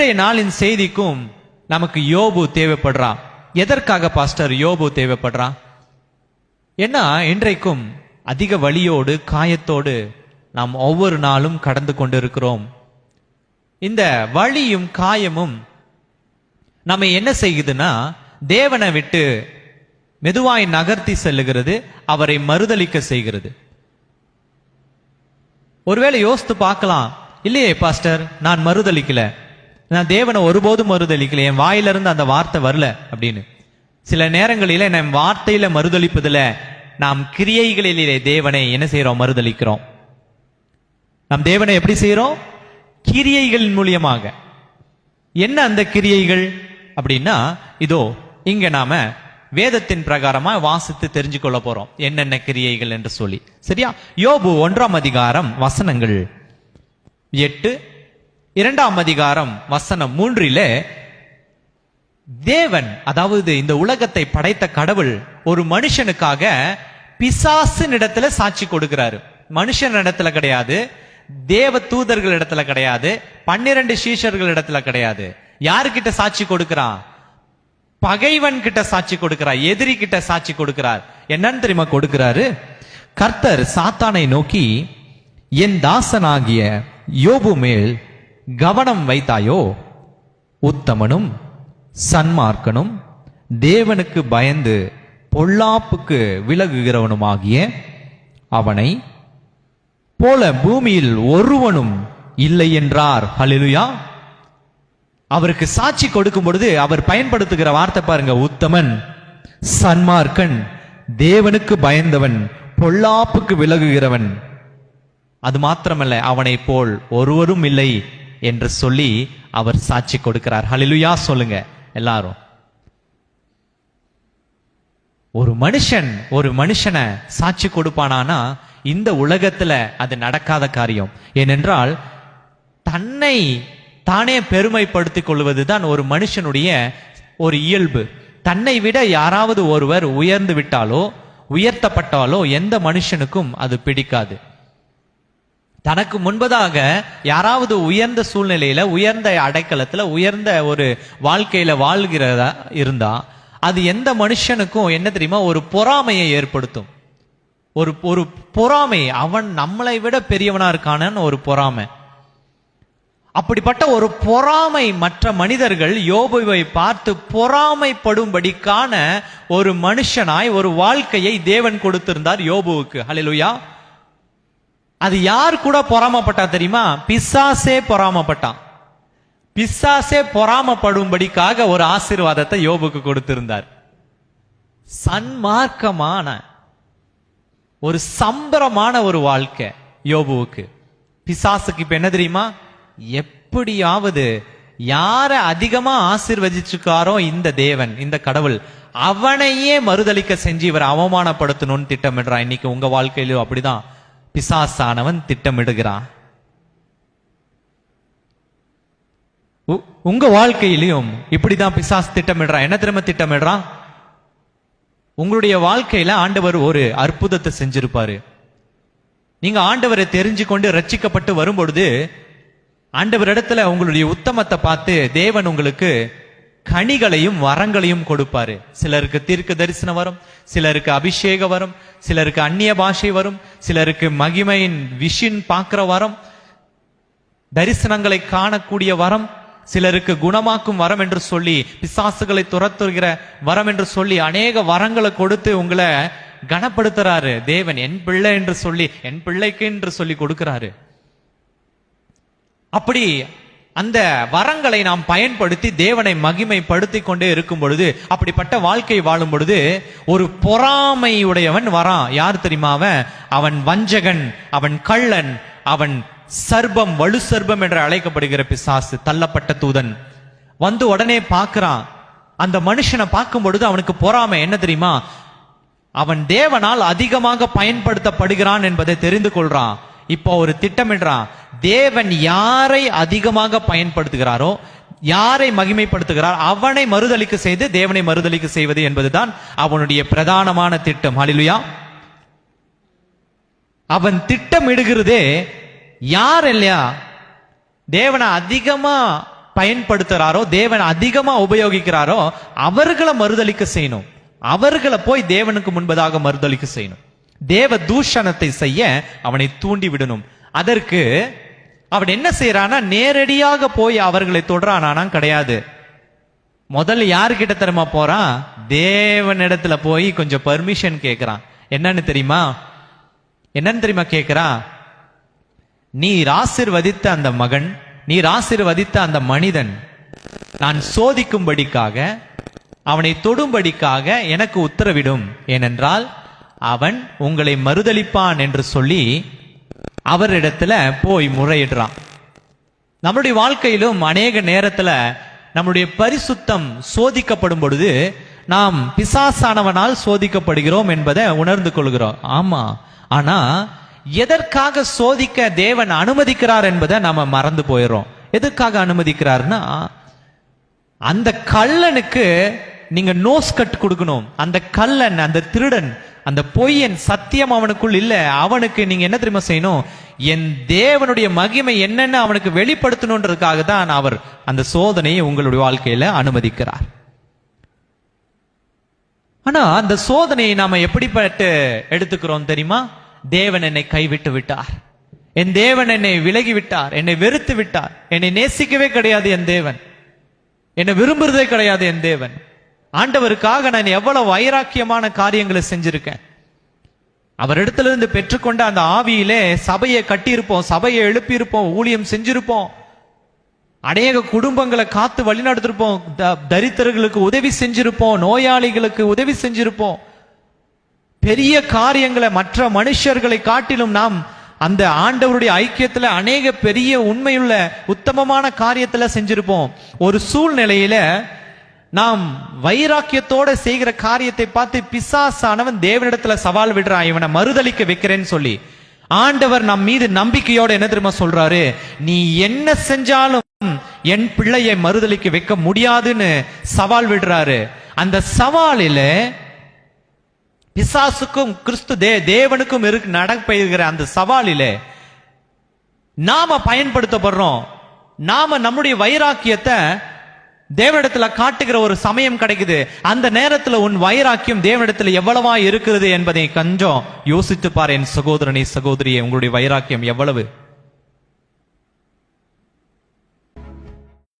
இன்றைய நாளின் செய்திக்கும் நமக்கு யோபு தேவைப்படுறான் எதற்காக பாஸ்டர் யோபு தேவைப்படுறான் ஏன்னா இன்றைக்கும் அதிக வலியோடு காயத்தோடு நாம் ஒவ்வொரு நாளும் கடந்து கொண்டிருக்கிறோம். இந்த வழியும் காயமும் நம்ம என்ன செய்யுதுன்னா தேவனை விட்டு மெதுவாய் நகர்த்தி செல்லுகிறது அவரை மறுதலிக்க செய்கிறது. ஒருவேளை யோசித்து பார்க்கலாம். இல்லையே பாஸ்டர் நான் மறுதளிக்கல நான் தேவனை ஒருபோதும் மறுதளிக்கல என் வாயிலிருந்து அந்த வார்த்தை வரல அப்படின்னு. சில நேரங்களில நம் வார்த்தையில மறுதலிப்பதுல நாம் கிரியைகளிலே தேவனை என்ன செய்யறோம் மறுதளிக்கிறோம் நம் தேவனை எப்படி செய்யறோம் கிரியைகளின் மூலியமாக. என்ன அந்த கிரியைகள்? அப்படின்னா இதோ இங்க நாம வேதத்தின் பிரகாரமா வாசித்து தெரிஞ்சு கொள்ள போறோம். என்னென்ன கிரியைகள் என்று சொல்லி. சரியா? யோபு ஒன்றாம் அதிகாரம் வசனங்கள் எட்டு இரண்டாம் அதிகாரம் வசனம் மூன்றிலே தேவன் அதாவது இந்த உலகத்தை படைத்த கடவுள் ஒரு மனுஷனுக்காக பிசாசின் இடத்துல சாட்சி கொடுக்கிறாரு. மனுஷன் இடத்துல கிடையாது தேவ தூதர்கள் இடத்துல கிடையாது பன்னிரண்டு சீஷர்கள் இடத்துல கிடையாது. யாருக்கிட்ட சாட்சி கொடுக்கிறான்? பகைவன் கிட்ட சாட்சி கொடுக்கிறார் எதிரி கிட்ட சாட்சி கொடுக்கிறார். என்னன்னு தெரியுமா கொடுக்கிறாரு? கர்த்தர் சாத்தானை நோக்கி என் தாசனாகிய யோபு மேல் கவனம் வைத்தாயோ? உத்தமனும் சன்மார்க்கனும் தேவனுக்கு பயந்து பொல்லாப்புக்கு விலகுகிறவனுமாகிய அவனை போல பூமியில் ஒருவனும் இல்லை என்றார். ஹலிலுயா அவருக்கு சாட்சி கொடுக்கும் பொழுது அவர் பயன்படுத்துகிற வார்த்தை பாருங்க உத்தமன் சன்மார்க்கன் தேவனுக்கு பயந்தவன் பொல்லாப்புக்கு விலகுகிறவன். அது மாத்திரமல்ல அவனை போல் ஒருவரும் இல்லை. என்று சொல்லி அவர் சாட்சி கொடுக்கிறார். ஹலிலுயா சொல்லுங்க எல்லாரும். ஒரு மனுஷன் ஒரு மனுஷனை சாட்சி கொடுப்பானானா இந்த உலகத்துல அது நடக்காத காரியம். ஏனென்றால் தன்னை தானே பெருமைப்படுத்திக் கொள்வதுதான் ஒரு மனுஷனுடைய ஒரு இயல்பு. தன்னை விட யாராவது ஒருவர் உயர்ந்து விட்டாலோ உயர்த்தப்பட்டாலோ எந்த மனுஷனுக்கும் அது பிடிக்காது. தனக்கு முன்பதாக யாராவது உயர்ந்த சூழ்நிலையில உயர்ந்த அடைக்கலத்துல உயர்ந்த ஒரு வாழ்க்கையில வாழ்கிறதா இருந்தா அது எந்த மனுஷனுக்கும் என்ன தெரியுமா ஒரு பொறாமையை ஏற்படுத்தும். ஒரு ஒரு பொறாமை அவன் நம்மளை விட பெரியவனா இருக்கானன்னு ஒரு பொறாமை. அப்படிப்பட்ட ஒரு பொறாமை மற்ற மனிதர்கள் யோபுவை பார்த்து பொறாமைப்படும்படிக்கான ஒரு மனுஷனாய் ஒரு வாழ்க்கையை தேவன் கொடுத்திருந்தார் யோபுவுக்கு. ஹலிலுயா அது யார் கூட பொறாமப்பட்டா தெரியுமா? பிசாசே பொறாமப்பட்டான். பிசாசே பொறாமப்படும்படிக்காக ஒரு ஆசீர்வாதத்தை யோபுக்கு கொடுத்திருந்தார். சன்மார்க்கமான ஒரு சம்பரமான ஒரு வாழ்க்கை யோபுவுக்கு. பிசாசுக்கு இப்ப என்ன தெரியுமா? எப்படியாவது யார அதிகமா ஆசிர்வதிச்சுக்காரோ இந்த தேவன் இந்த கடவுள் அவனையே மறுதலிக்க செஞ்சு இவரை அவமானப்படுத்தணும்னு திட்டமிடுறான் இன்னைக்கு உங்க வாழ்க்கையிலும் அப்படிதான். பிசாசானவன் திட்டமிடுகிறான். உ- உங்க வாழ்க்கையிலையும் இப்படிதான் பிசாஸ் திட்டமிடுறான். என்ன திரும்ப திட்டமிடுறான்? உங்களுடைய வாழ்க்கையில ஆண்டவர் ஒரு அற்புதத்தை செஞ்சிருப்பாரு. நீங்க ஆண்டவரை தெரிஞ்சு கொண்டு ரட்சிக்கப்பட்டு வரும்பொழுது ஆண்டவர் இடத்துல உங்களுடைய உத்தமத்தை பார்த்து தேவன் உங்களுக்கு கனிகளையும் வரங்களையும் கொடுப்பாரு. சிலருக்கு தீர்க்க தரிசனம் வரும் சிலருக்கு அபிஷேக வரும் சிலருக்கு அந்நிய பாஷை வரும் சிலருக்கு மகிமையின் விஷின் பார்க்கிற வரம் தரிசனங்களை காணக்கூடிய வரம் சிலருக்கு குணமாக்கும் வரம் என்று சொல்லி பிசாசுகளை துரத்துகிற வரம் என்று சொல்லி அநேக வரங்களை கொடுத்து உங்களை கனப்படுத்துறாரு. தேவன் என் பிள்ளை என்று சொல்லி என் பிள்ளைக்கு என்று சொல்லி கொடுக்கிறாரு. அப்படி அந்த வரங்களை நாம் பயன்படுத்தி தேவனை மகிமைப்படுத்தி கொண்டே இருக்கும் பொழுது அப்படிப்பட்ட வாழ்க்கை வாழும் பொழுது ஒரு பொறாமையுடையவன் வரான். யார் தெரியுமா அவன்? அவன் வஞ்சகன் அவன் கள்ளன் அவன் சர்பம் வலு சர்பம் என்று அழைக்கப்படுகிற பிசாசு தள்ளப்பட்ட தூதன். வந்து உடனே பார்க்கிறான். அந்த மனுஷனை பார்க்கும் பொழுது அவனுக்கு பொறாமை. என்ன தெரியுமா? அவன் தேவனால் அதிகமாக பயன்படுத்தப்படுகிறான் என்பதை தெரிந்து கொள்றான். இப்போ ஒரு திட்டமிடுறான். தேவன் யாரை அதிகமாக பயன்படுத்துகிறாரோ யாரை மகிமைப்படுத்துகிறார் அவனை மறுதலிக்க செய்து தேவனை மறுதலிக்க செய்வது என்பதுதான் அவனுடைய பிரதானமான திட்டம். ஹalleluya. அவன் திட்டமிடுகிறதே யார் இல்லையா? தேவனை அதிகமா பயன்படுத்துறாரோ தேவனை அதிகமா உபயோகிக்கிறாரோ அவர்களை மறுதலிக்க செய்யணும். அவர்களை போய் தேவனுக்கு முன்பதாக மறுதளிக்க செய்யணும். தேவ தூஷணத்தை செய்ய அவனை தூண்டி விடணும் அதற்கு அவன் என்ன செய்யறானா நேரடியாக போய் அவர்களை தொடுறானா கிடையாது. முதல்ல யாருக்கிட்ட தெரியுமா போறான்? தேவனிடத்துல போய் கொஞ்சம் பர்மிஷன் கேட்கிறான் என்னன்னு தெரியுமா? என்னன்னு தெரியுமா கேட்கிறான் நீர் ஆசிர்வதித்த அந்த மகன் நீர் ஆசிர்வதித்த அந்த மனிதன் நான் சோதிக்கும்படிக்காக அவனை தொடும்படிக்காக எனக்கு உத்தரவிடும். ஏனென்றால் அவன் உங்களை மறுதளிப்பான் என்று சொல்லி அவரிடத்துல போய் முறையிடுறான். நம்முடைய வாழ்க்கையிலும் அநேக நேரத்துல நம்முடைய பரிசுத்தம் சோதிக்கப்படும் பொழுது நாம் பிசாசானவனால் சோதிக்கப்படுகிறோம் என்பதை உணர்ந்து கொள்கிறோம். ஆமா. ஆனா எதற்காக சோதிக்க தேவன் அனுமதிக்கிறார் என்பதை நாம மறந்து போயிடுறோம். எதற்காக அனுமதிக்கிறார்னா அந்த கள்ளனுக்கு நீங்க நோஸ் கட் கொடுக்கணும். அந்த கள்ளன் அந்த திருடன் அந்த பொய்யன் சத்தியம் அவனுக்குள் இல்ல. அவனுக்கு நீங்க என்ன தெரியுமா செய்யணும்? என் தேவனுடைய மகிமை என்னன்னு அவனுக்கு வெளிப்படுத்தணுன்றதுக்காக தான் அவர் அந்த சோதனையை உங்களுடைய வாழ்க்கையில அனுமதிக்கிறார். ஆனா அந்த சோதனையை நாம எப்படிப்பட்டு எடுத்துக்கிறோம் தெரியுமா? தேவன் என்னை கைவிட்டு விட்டார். என் தேவன் என்னை விலகி விட்டார். என்னை வெறுத்து விட்டார். என்னை நேசிக்கவே கிடையாது என் தேவன். என்னை விரும்புறதே கிடையாது என் தேவன். ஆண்டவருக்காக நான் எவ்வளவு வைராக்கியமான காரியங்களை செஞ்சிருக்கேன். அவரிடத்திலிருந்து பெற்றுக்கொண்ட அந்த ஆவியிலே சபையை கட்டியிருப்போம் சபையை எழுப்பியிருப்போம் ஊழியம் செஞ்சிருப்போம். அநேக குடும்பங்களை காத்து வழிநடத்திருப்போம் த- தரித்திரர்களுக்கு உதவி செஞ்சிருப்போம் நோயாளிகளுக்கு உதவி செஞ்சிருப்போம். பெரிய காரியங்களை மற்ற மனுஷர்களை காட்டிலும் நாம் அந்த ஆண்டவருடைய ஐக்கியத்துல அநேக பெரிய உண்மையுள்ள உத்தமமான காரியத்துல செஞ்சிருப்போம். ஒரு சூழ்நிலையில நாம் வைராக்கியத்தோட செய்கிற காரியத்தை பார்த்து பிசாசானவன் தேவனிடத்துல சவால் விடுறான் இவனை மறுதளிக்க வைக்கிறேன்னு சொல்லி. ஆண்டவர் நம் மீது நம்பிக்கையோட என்ன தெரியுமா சொல்றாரு? நீ என்ன செஞ்சாலும் என் பிள்ளையை மறுதளிக்க வைக்க முடியாதுன்னு சவால் விடுறாரு. அந்த சவாலில பிசாசுக்கும் கிறிஸ்து தே தேவனுக்கும் இருக்கு நடப்பெய்கிற அந்த சவாலிலே நாம பயன்படுத்தப்படுறோம். நாம நம்முடைய வைராக்கியத்தை தேவனிடத்துல காட்டுகிற ஒரு சமயம் கிடைக்குது. அந்த நேரத்துல உன் வைராக்கியம் தேவனிடத்துல எவ்வளவா இருக்கிறது என்பதை கொஞ்சம் யோசித்து பாரு என் சகோதரனே சகோதரியே உங்களுடைய வைராக்கியம் எவ்வளவு?